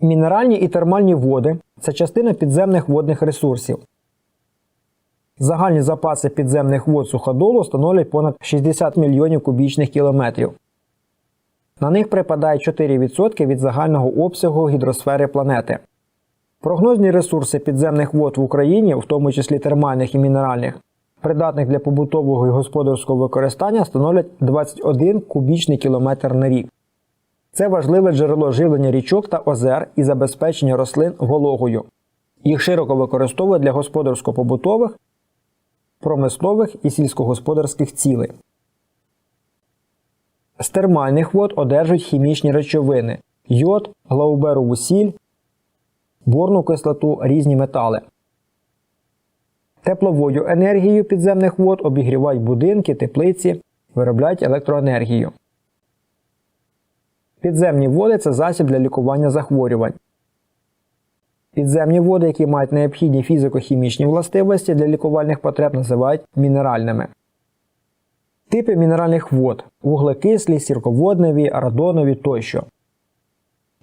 Мінеральні і термальні води це частина підземних водних ресурсів. Загальні запаси підземних вод суходолу становлять понад 60 мільйонів кубічних кілометрів. На них припадає 4% від загального обсягу гідросфери планети. Прогнозні ресурси підземних вод в Україні, в тому числі термальних і мінеральних, придатних для побутового і господарського використання, становлять 21 кубічний кілометр на рік. Це важливе джерело живлення річок та озер і забезпечення рослин вологою. Їх широко використовують для господарсько-побутових, промислових і сільськогосподарських цілей. З термальних вод одержують хімічні речовини йод, глауберову сіль, борну кислоту, різні метали. Тепловою енергією підземних вод обігрівають будинки, теплиці, виробляють електроенергію. Підземні води це засіб для лікування захворювань. Підземні води, які мають необхідні фізико-хімічні властивості для лікувальних потреб, називають мінеральними. Типи мінеральних вод вуглекислі, сірководневі, радонові тощо.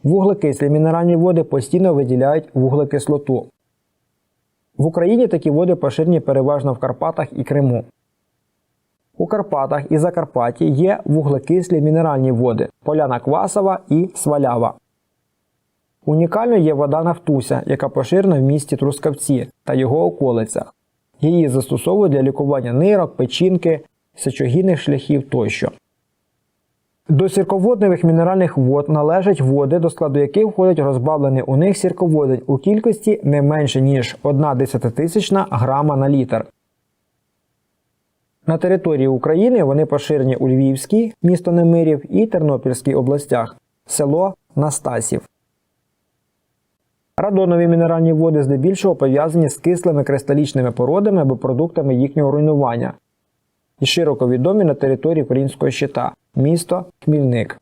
Вуглекислі мінеральні води постійно виділяють вуглекислоту. В Україні такі води поширені переважно в Карпатах і Криму. У Карпатах і Закарпатті є вуглекислі мінеральні води поляна квасова і свалява. Унікальною є вода Нафтуся, яка поширена в місті Трускавці та його околицях. Її застосовують для лікування нирок, печінки, сечогінних шляхів тощо. До сірководневих мінеральних вод належать води, до складу яких входять розбавлені у них сірководень у кількості не менше ніж 1 десятитисячна грама на літр. На території України вони поширені у Львівській, місто Немирів, і Тернопільській областях, село Настасів. Радонові мінеральні води здебільшого пов'язані з кислими кристалічними породами або продуктами їхнього руйнування і широко відомі на території українського щита місто Хмільник.